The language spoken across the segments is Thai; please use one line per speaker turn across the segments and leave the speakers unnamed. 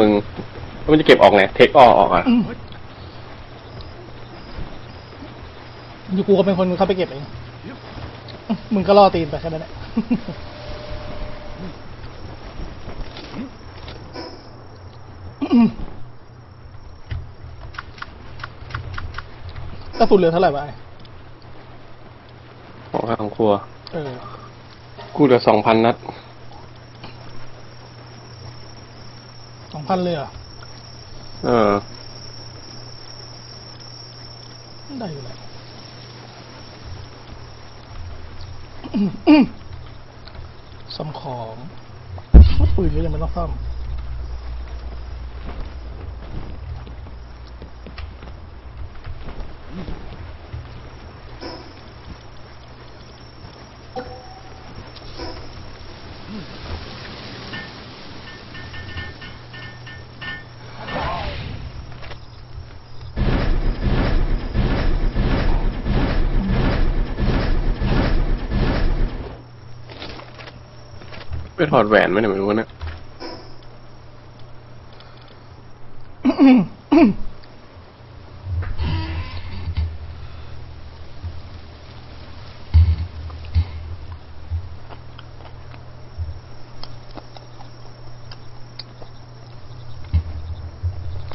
มึงแล้วมันจะเก็บออกไงเทคออกออกอะ
อืมอยู่กูก็เป็นคนเข้าไปเก็บเองอืมมึงก็ล่อตีนไปแค่นั้นแหละกระสุนเหลือเท่าไหร่วะไอ้
ของข้าของครัว
เออ
กูเหลือสองพันนัด
องพันเลยเหรอ
เออ
ได้อยู่แหละซ่อมของว่าปืนก็ยังไม่ต้องซ่อม
ถอดแหวนไหมเนี่ยไม่รู้นะ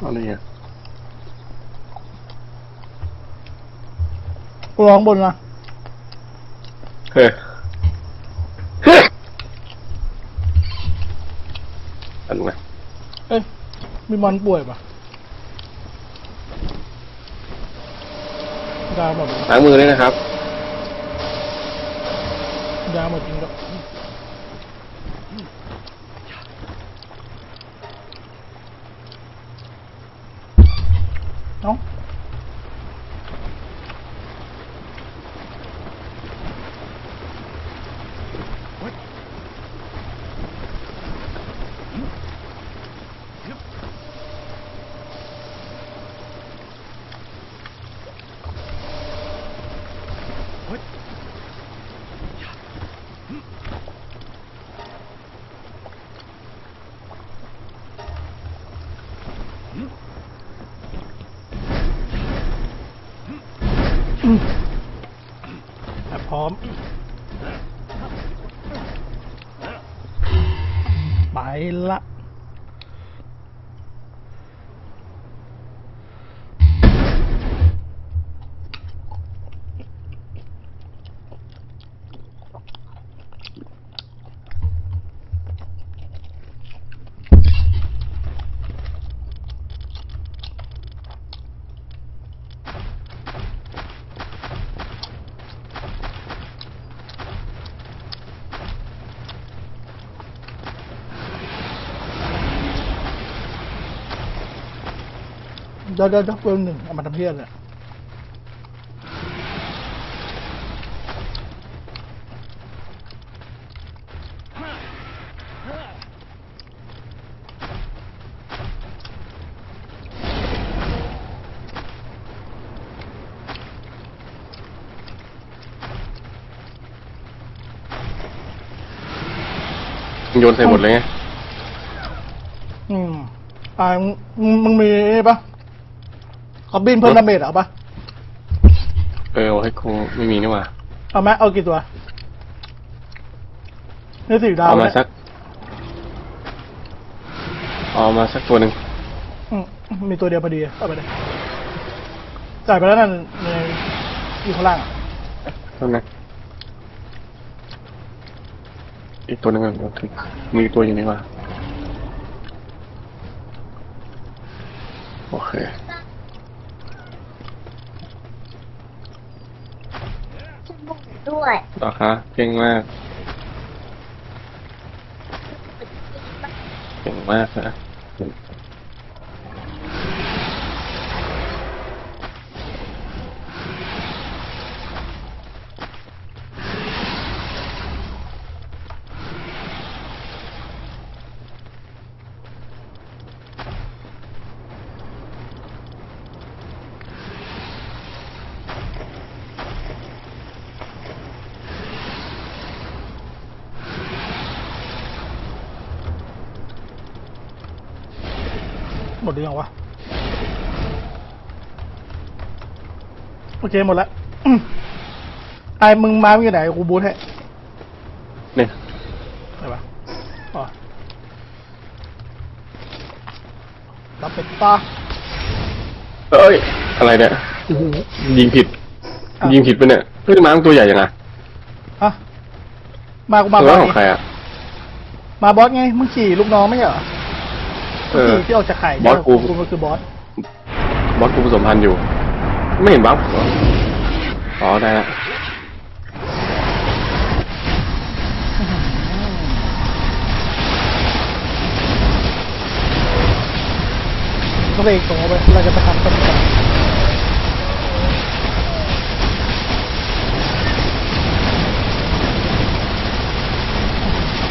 อะไรอะ
ร้องบนนะ
เฮ้ยเฮ้ยอันนั้นนะ
เอ้ย มีมอนป่วยปะยาหมดเลย
ล้างมือด้วยนะครับ
ยาหมดจริงด้วยเอ้า อะพ ร้อม ไปละ เดี๋ยวเดี๋ยวเดี๋ยวเวลหนึ่งเอามาทำเพี้ยนเลย
โยนใส่หมดเลยไง
อืมอ่ามึงมึงมึงมีนี่ปะ คอบบินเพิ่มดาเมจเหรอเอาปะ
เออเอาให้คงไม่มีนี่หว่า
เอาไหมเอากี่ตัวนี่สี่ดาว
เอามา
นี่ย
สัก เอามาสักตัวหนึ่ง
อืมมีตัวเดียวพอดีเอาไปเลยจ่ายไปแล้วนั่นในอยู่ข้างล่างอะ
เท่านั้นอีกตัวหนึงอะเดี๋ยวถึงมีอีกตัวอยู่นี่หว่าโอเค
ด้วย
ต่อคะเก่งมากเก่งมากนะ
หมดหรือยังวะ โอเคหมดแล้วอืมไอ้มึงมามึงอยู่ไหนกูบูทให้
เนี่ย
ไหนวะอ๋อรับเป็นป้า
เอ้ย อะไรเนี่ย
โอ้โห
ยิงผิด
อะ
ยิงผิดไปะเนี่ยเฮ้ยม้ามันตัวใหญ่ยังไง
อะมากูมา
ตัว
บอส
ของใคร
ไง
อะ
มาบอสไงมึงขี่ลูกน้องไม่ใช่เหรอ
เออ
ขี่ที่ออกจากไข่
บอสกู
กูมันคือบอส
บอสกูผสมพันธุ์อยู่ ไม่เห็นบัฟเหรออ๋อได้ละ
ก็เลยส่งเอาไปเราจะไปทำต้นกัน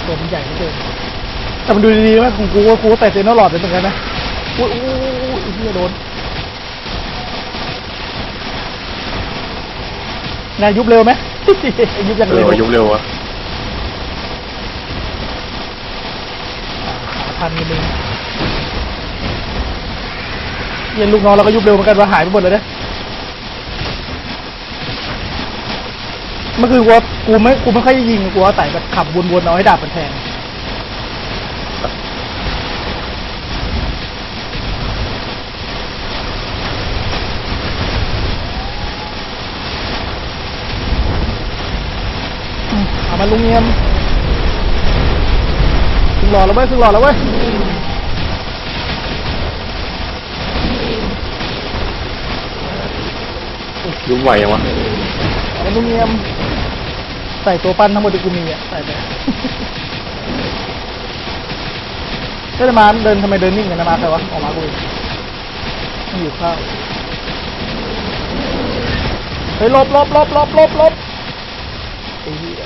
ตัวมันใหญ่เหลือเกิน แต่มันดูดีๆไหมของกูว่ากูก็แต่เซนนอหลอดเป็นเหมือนกันนะอุ้ยอุ้ยอุ้ยอุ้ยเฮียโดนนายยุบเร็วไหม ยุบอย่าง
เอ
เร็
อ
ว
ยุบเร็วอะ
ขาพันกันเลยเย็นลูกน้องเราก็ยุบเร็วเหมือนกันว่าหายไปหมดเลยนะเมื่อคืนกูว่ากูไม่กูไม่ค่อยยิงกูว่าแต่แบบขับวนๆเอาให้ดาบมันแทงอืมเอามา ลุงเงียมถึงหล่อแล้วเว้ยถึงหล่อแล้วเว้ย
ยุบไหวยังวะ
อลูมิเนียม ใส่ตัวปั้นทั้งหมดที่กูมีอะ ใส่ไปเฮ้ยมาเดินทำไมเดินนิ่งกันนะมาใครวะออกมากูอีกไม่อยู่ข้าวเฮ้ยหลบหลบหลบหลบหลบหลบไอ้เหี้ย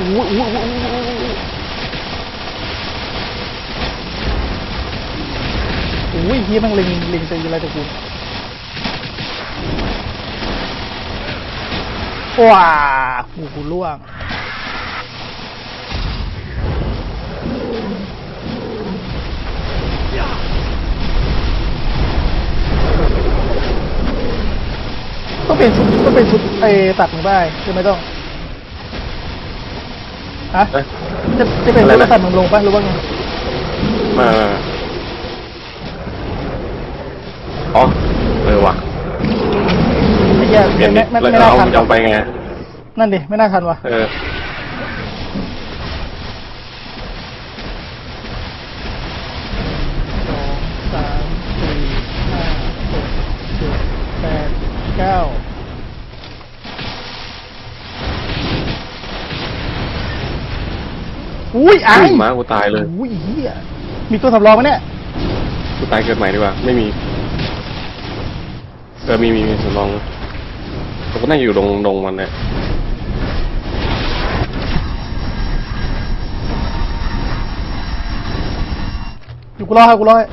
อุ้ยอุ้ยอุ้ยอุ้ยอุ้ยอุ้ยอุ้ยเฮียมันลิงลิงจะอะไรตะกูว้ากูกูล่วงต้องเป็นชุดต้องเป็นชุดไอ้ตัดมึงได้ใช่ไหมต้อง ฮะ
เอ้ย
จะจะเป็น
อะไร
ชุด
นะ
ตัดมึงลงปะหรือว่าไง
มาอ๋อเออว่ะ
ไอ้เหี้ย
เปลี่ยนดิ
ไม่ไม่
แล้ว
ไม่น่า
เอา
ทัน
จะเอาไปไง
นั่นดิไม่น่าทันวะ
เออ
อุ้ยไอ้
อุ้ยม้ากูตายเลย
อุ้ยเหี้ยมีตัวสำรองไหมเนี่ย
กูตายเกิดใหม่ดีกว่า ไม่มีเออมีมีมีสำรองผมก็น่าอยู่ตรงตรงมันเนี่ย
อยู่กูรอให้กูรอให้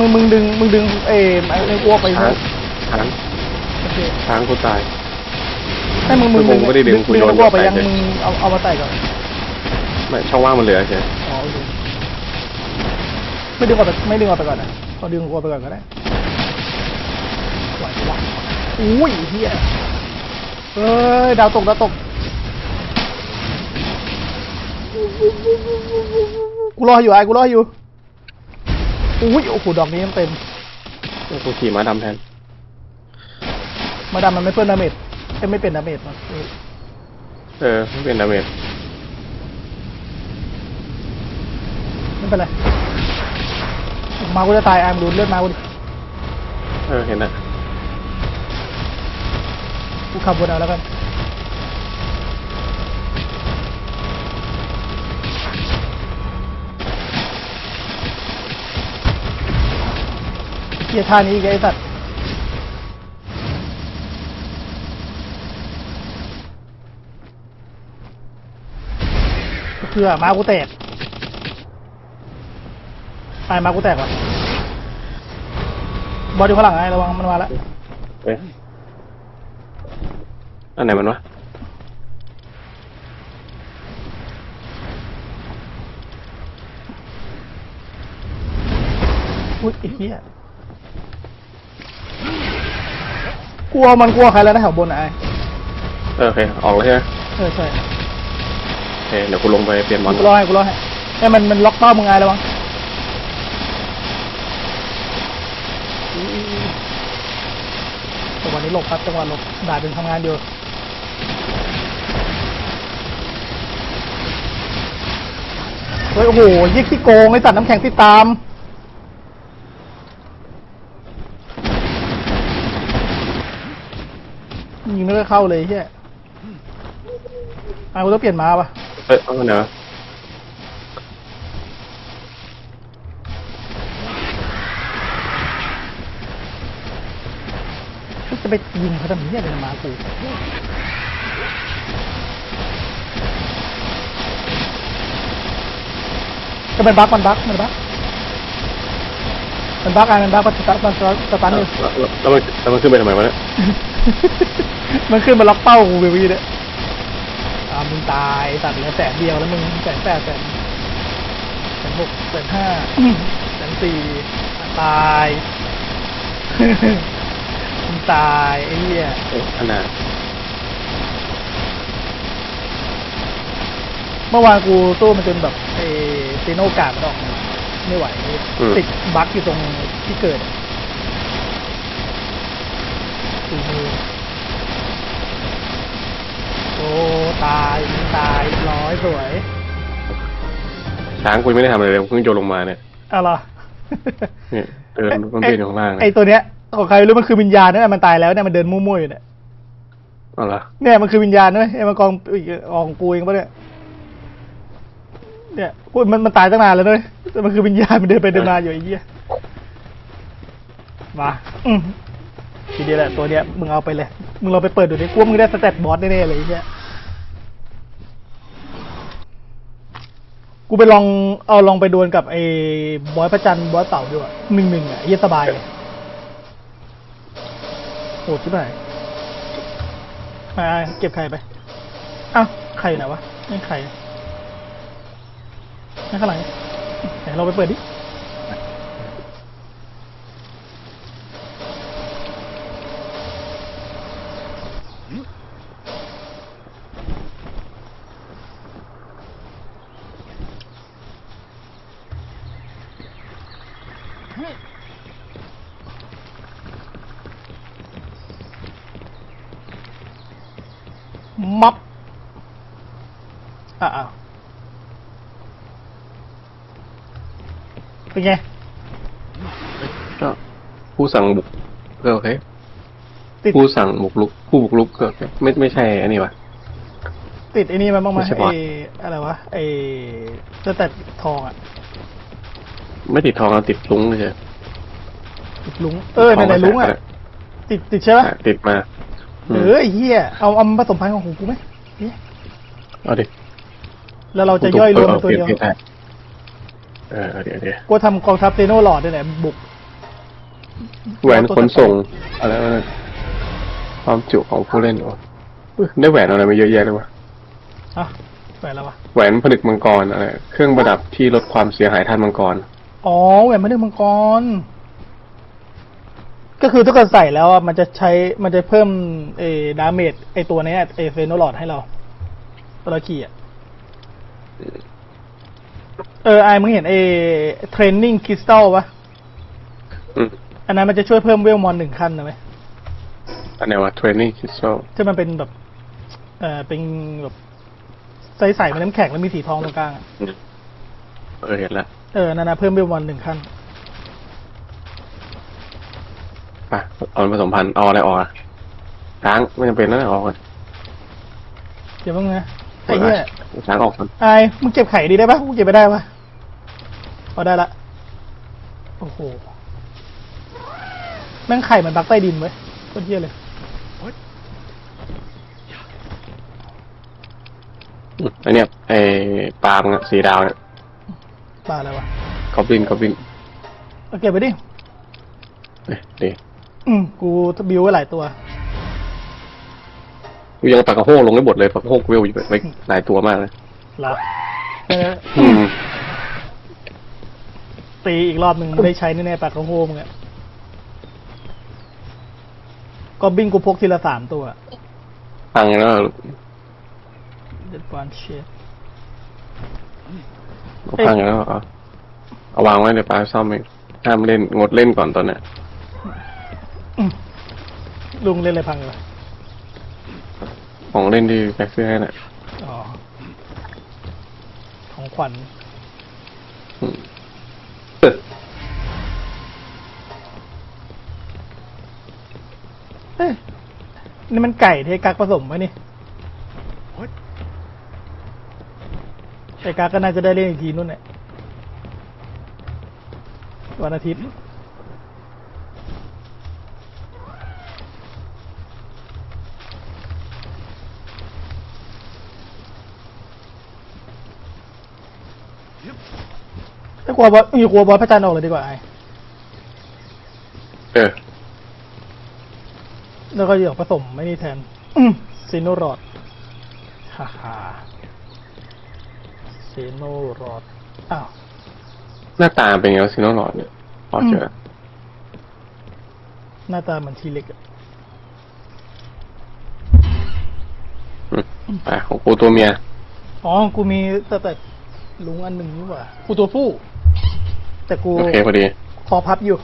มึงมึงดึงมึงดึงเอ้ไอ้ไอ้อ้วกไป
ช้า
นะ
งช้าง
โอเค
ช้างกูตาย
ให้มึงมึง
ผมไม่ได้ดึงกู
ดึง
โยน
แล้วอ้วกไปยัง
ไปเลย
มึงเอาเอามาใส่ก่อน
ไม่ช่องว่างมันเหลือใช่
อ๋อโอเคไม่ดึงออกไปไม่ดึงออกไปก่อนนะเอาดึงออกไปก่อนก็ได้ไหวปะวะอุ้ยเฮียเอ้ยดาวตกดาวตกกูรออยู่ไอ้กูรออยู่ อุ้ยโอ้โหดอกนี้ยังเต็ม
กูขี่ม้าดำแทน
มาดามมันไม่เพิ่มดาเมจเอ้ยไม่เป็นดาเมจมัน
เออไม่เป็นดาเมจ
ไม่เป็นไรมากูจะตายไอ้มงดูเลือดมากูดิ
เออเห็นนะ
กูขับวนเอาแล้วกัน เกียร์ท่านี้ไอ้สัตว์เพื่อมากูแตกไปมากูแตกวะบอลอยู่ข้าหลังไอ้ระวังมันมาแล้ว
เอ้ยอันไหนมันวะ
อุ้ยอ้เหี้ย กลัวมันกลัวใครแล้วนะแถวบนอะไอ้
เออโอเค ออกเลยใช่ไหม
เออใช่
โอเค เดี๋ยวกูลงไปเปลี่ยนมอน
กูรอให้กูรอให้ไอ้มันมันล็อกเป้ามึงไงระวังจังหวะนี้หลบครับจังหวะหลบด่าเป็นทำงานอยู่เฮ้ยโอ้โหยิกที่โกงไอ้สัตว์น้ำแข็งที่ตาม ยิงไม่ได้เข้าเลยเฮียอะกูต้องเปลี่ยนม้าปะ
เอ้ยเอาไหนวะ
จะไปยิงเขาทำเฮียอะไรนะม้ากูก็เป็นบั๊กมันบั๊กมันบั๊กมันบั๊กอะไรมันบั๊กมันสตาร์ทมันสตาร์ทอยู่
แล้วแล้วมันแล้วมันขึ้นไปทำไมวะเนี่ย
มันขึ้นมาล็อกเป้ากูเบบี้เนี่ยอ่ามึงตายตัดเหลือแสนเดียวแล้วมึงแสนแปดแสนแสนหกแสนห้าแสนสี่ตายมึงตายไอ้เหี้ย
เอ้ยขนาด
เมื่อวานกูสู้มันจนแบบไอ้ซีโนกาดมันออกมาไม่ไหวติดบั๊กอยู่ตรงที่เกิดอะสี่มือโอ้ ตายมึงตายเรียบร้อยสวย
ช้างกูยังไม่ได้ทำอะไรเลยเพิ่งโยนลงมาเนี่ย
อะไรอ
เนี่ยเดินมันเดินอยู่ข้างล่าง
ไอ
เนี่ย
ตัวเนี้ยของใครไม่รู้มันคือวิญญาณนั่นแหละมันตายแล้วเนี่ยมันเดินมั่วๆอยู่เนี่ย
เอาละ
เนี่ยมันคือวิญญาณด้วยไอ้มันกองอีกออกของกูเองปะเนี่ยเนี่ยกูมันมันตายตั้งนานแล้วด้วยแต่มันคือวิญญาณมันเดินไปเดินมาอยู่ไอ้เหี้ยมาอืมทีเดียวแหละตัวเนี้ยมึงเอาไปเลยมึงเราไปเปิดดูดิกูว่ามึงได้สเตตบอสแน่ๆเลยไอ้เหี้ย กูไปลองเอาลองไปดวลกับไอ้บอยพระจันทร์บอยเต่าด้วยหนึ่งหนึ่งอะเหี้ยสบายเลยโหดชิบหายมาเก็บไข่ไปอ้าวไข่ไหนวะนี่ไข่นี่ข้างหลังไหนเราไปเปิดดิ มับอะอะ เป็นไง
ก็ผู้สั่งบุกก็โอเค
ติด
ผู้สั่งบุกลุก ผู้บุกลุกก็โอเคไม่ไม่ใช่อันนี้วะ
ติดไอ้นี่มาบ้างไหม
ไม่ใช่บ
ไอ้
อส
อะไรวะไอ้สแตททองอะ
ไม่ติดทองเราติดลุงเฉย
ติดลุงเออในไหนลุงอะ ติดติดใช่ปะ
อะติดมา
เออไอ้เหี้ยเอาเอามาผสมพันธุ์ของของกูไหมเนี่ย
เอาดิ
แล้วเราจะย่อยรวมเป็นตัวเดียว
ปลี่นได้ เออเดี๋ยวเดี๋ยว
กูทำกองทัพเซโนหลอดด้วยแหละบุก
แหวนขนส่งอะไรวะเนี่ยความจุของผู้เล่นโอ้อุ๊ยได้แหวนอะไรมาเยอะแยะเลยวะ
อะแหวนแล้ววะ
แหวนผนึกมังกรอะไรเครื่องประดับที่ลดความเสียหายท่านมังกร
อ๋อแหวนมะนึกมังกร ก็คือถ้าเกิดใส่แล้วอะมันจะใช้มันจะเพิ่มเอดาเมจไอตัวเนี้ยไอเฟโนหลอดให้เราตัวเราขี่อะ เออไอมึงเห็นไอเทรนนิ่งคริสตัลปะ
อืม
อันนั้นมันจะช่วยเพิ่มเวลมอนหนึ่งขั้นนะไหม
อันไหนวะ training crystal
ที่มันเป็นแบบ เออเป็นแบบใสๆเป็นน้ำแข็งแล้วมีสีทองตรงกลางอะ
อืมเออเห็นละ
เออนั่นนะเพิ่มเวลมอนหนึ่งขั้น
ไปเอาผสมพันธุ์เอาอะไรออกอะช้างไม่จำเป็นแล้วนะออกก่อน
เดี๋ยวมึงนะ ไอ้เนี่ย
ช้างออกก่อน
ไอ้มึงเก็บไข่ดีได้ปะมึงเก็บไปได้ปะเอาได้ละ โอ้โห แม่งไข่เหมือนบักใต้ดินเว้ยโคตรเยี่ยเลย
อันเนี้ยไอ้ปาล์มอะสีดาวเนี่ย
ปลาอะไรวะ
กอบลินกอบลิน
เอาเก็บไปดิ
เอ้ยดี
อืมกูบิวไว้หลายตัว
กูยังปากกระโฮกลงได้หมดเลยปากกระโฮกเวลอยู่ไปหลายตัวมากเลย
ละเออ
อืม
ตีอีกรอบหนึ่งได้ใช้แน่ๆปากกระโฮมงอะก็บิงกูพกทีละสามตัว
พังแล้ว
เด็ดบอลเชฟ
พังแล้วเอาเอาวางไว้เดี๋ยวปาซ่อมเองห้ามเล่นงดเล่นก่อนตอนเนี้ย
ลุงเล่นอะไรพังเลยวะ
ของเล่นที่แบ็คซื้อให้น่ะ
อ๋อ ของขวัญ
อืมเออ
เอ้ยนี่มันไก่เทกักผสมไหมนี่ไอ้กักก็น่าจะได้เล่นอีกทีนู่นแหละวันอาทิตย์ ถ้ากลัวบอสมีกลัวบอสพระจันทร์ออกเลยดีกว่าไอ้
เออ
แล้วก็เหยื่อผสมไม่นี่แทนอืมซีโนรอดฮ่าฮ่าซีโนรอดอ้าว
หน้าตาเป็นไงวะซีโนหลอดเนี่ยพอเจอ
หน้าตาเหมือนทีเล็กอะ
อืมไปของกูตัวเมีย
อ๋อ กูมีแต่แต่ลุงอันหนึ่งนี่หว่ากูตัวผู้ แต่กู
โอเคพอดี
คอพับอยู่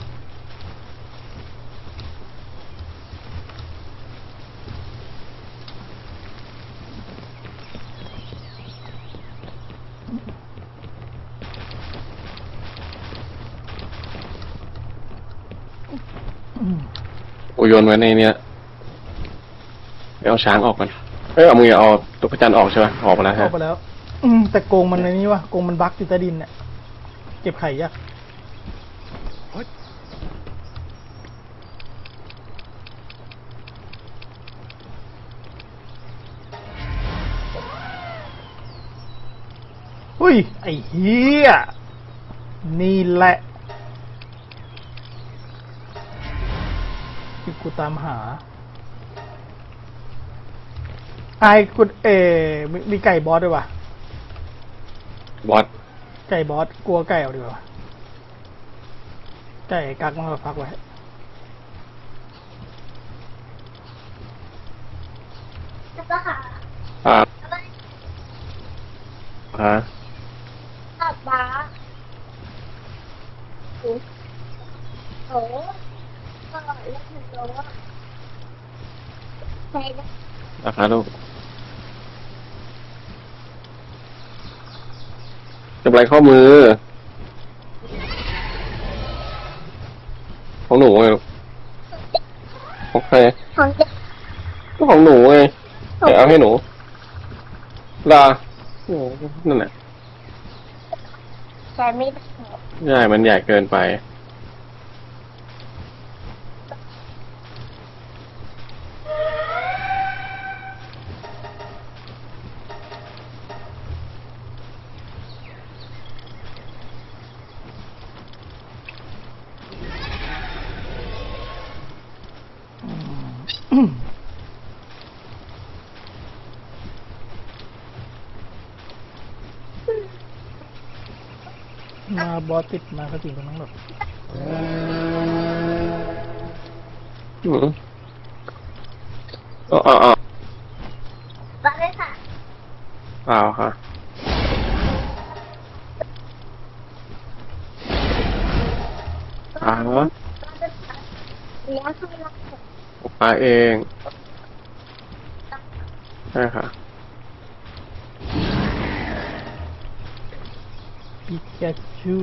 กูโยนไว้ในเนี้ยไปเอาช้างออกกันเอ้ยเอามือเอาตัวพระจันทร์ออกใช่ไหมออกไปแล้ว
อ
ฮะ
อกไปแล้ว อืมแต่โกงมันในนี้วะโกงมันบั๊กอยู่ใต้ดินเนี่ยเก็บไข่ยากอุ้ย ไอ้เหี้ยนี่แหละที่กูตามหาไอ้กูเอมมีไก่บอสด้วยวะ
บอส
ไก่บอสกลัวไก่เอาดีกว่าไก่กักมาพักไว้
แล้วก็หา
อ่า
แล้วก็
ฮะ
ขับบ้าโอ้โหก็เล่นถึงโลว่าใช่นะ
ราคาลูก จะไรข้อมือ ของหนูไงลูกของใคร
ของเจ๊
ก็ของหนูไงเดี๋ยวเอาให้หนูลาโอ้นั่นแหละ
ใช้ไม่ได้
ใช่มันใหญ่เกินไป
อื มมาบอสติดมาก็จริงตรงนั้นหรอก
อืมอ๋ออ๋ออ๋อ
บ้าเลยค่ะ
เปล่าค่ะ ผมาเองใช่ค่ะ
ปิกาจู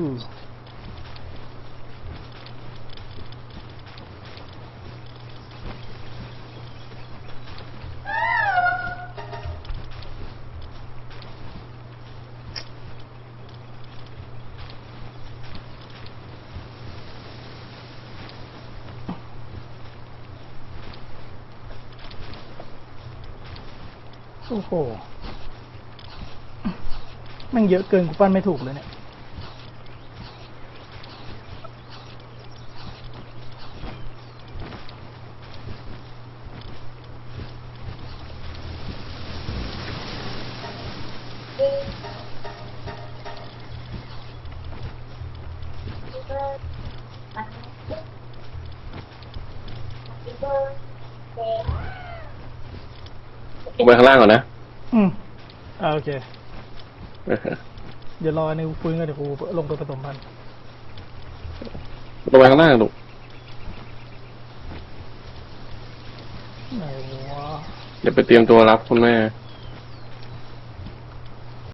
โอ้โห แม่ งเยอะเกินกูปั้นไม่ถูกเลยเนี่ย
ลงไปข้างล่างก่อนนะ
อืมอ่าโอเค
เออ
เดี๋ยวรอในกูฟื้นกันเดี๋ยวกูลงไปผสมพันธุ์
ลงไปข้างล่างลูก
ไหนวะ
เดี๋ยวไปเตรียมตัวรับคุณแม่